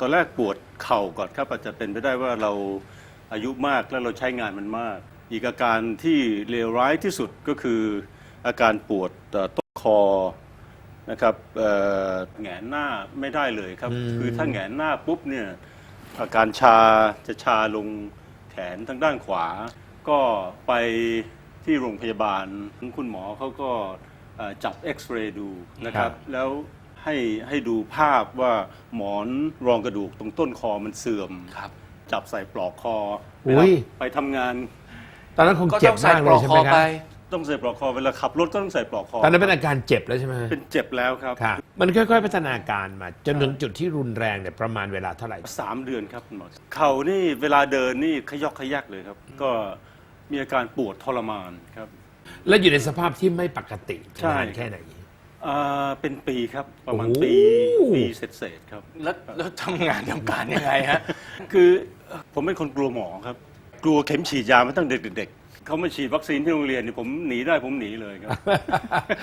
ตอนแรกปวดเข่าก่อนครับอาจจะเป็นไปได้ว่าเราอายุมากแล้วเราใช้งานมันมาก อีกอาการที่เลวร้ายที่สุดก็คืออาการปวดเอ่อต้นคอนะครับเอ่อแหงนหน้าไม่ได้เลยครับ คือถ้าแหงนหน้าปุ๊บเนี่ยอาการชาจะชาลงแขนทางด้านขวา ก็ไปที่โรงพยาบาลคุณหมอเขาก็เอ่อจับเอ็กซเรย์ดูนะครับ แล้ว ให้ให้ดูภาพว่าหมอนรองกระดูกตรงต้นคอมันเสื่อม ครับ จับใส่ปลอกคออุ๊ย ไปทำงาน ตอนนั้นคงก็เจ็ต้บองใส่มากปเลลอยกใช่คไหมอคไปรับต้องใส่ปลอกคอเวลาขับรถก็ต้องใส่ปลอกคอตอนนั้นเป็นอาการเจ็บแล้วใช่ไหมเป็นเจ็บแล้วครับครับมันค่อยๆ พัฒนาการมาจนถึงจุดที่รุนแรงเนี่ยประมาณเวลาเท่าไหร่ สามเดือนครับคุณหมอเข่านี่เวลาเดินนี่ขยอกขยักเลยครับ ก็มีอาการปวดทรมานครับ แล้วอยู่ในสภาพที่ไม่ปกติใช่ นานแค่ไหน อ่าเป็นปีครับประมาณโอ้ปีปีเศษๆครับ แล้วแล้วทำงานทำการยังไงฮะ คือผมเป็นคนกลัวหมอครับ กลัวเข็มฉีดยามาตั้งเด็กๆเขามาฉีดวัคซีนที่โรงเรียนนี่ผมหนีได้ผมหนีเลยครับ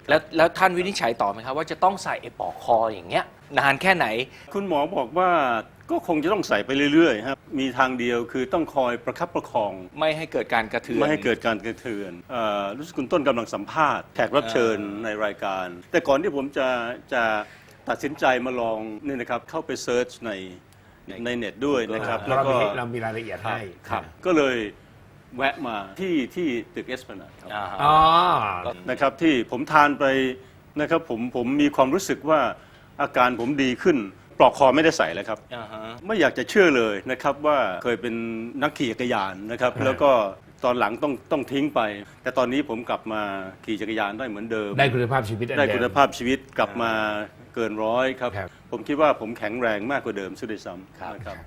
แล้วแล้วท่านวินิจฉัยต่อไหมครับว่าจะต้องใส่ไอ้ปลอกคออย่างเงี้ย นานแค่ไหน คุณหมอบอกว่า ก็คงจะต้องใส่ไปเรื่อยๆครับมีทางเดียวคือต้องคอยประคับประคอง ไม่ให้เกิดการกระเทือน ไม่ให้เกิดการกระเทือนเอ่อรู้สึกคุณต้นกำลังสัมภาษณ์แขกรับเชิญในรายการ แต่ก่อนที่ผมจะจะตัดสินใจมาลองนี่นะครับเข้าไปเซิร์ชในในเน็ตด้วยนะครับเราแล้วก็มีเรามีรายละเอียดให้ครับ ก็เลยแวะมาที่ที่ตึกเอสพนาครับอ่าฮะอ๋อ นะครับที่ผมทานไปนะครับผมผมมีความรู้สึกว่าอาการผมดีขึ้น ปลอกคอไม่ได้ใส่แล้วครับ อ่าฮะ ไม่อยากจะเชื่อเลยนะครับว่าเคยเป็นนักขี่จักรยานนะครับครับ แล้วก็ตอนหลังต้องต้องทิ้งไป แต่ตอนนี้ผมกลับมาขี่จักรยานได้เหมือนเดิม ได้คุณภาพชีวิตอันได้เดิมคุณภาพชีวิตกลับมาเกินร้อยครับ ครับ ผมคิดว่าผมแข็งแรงมากกว่าเดิมซะด้วยซ้ครับำนะครับ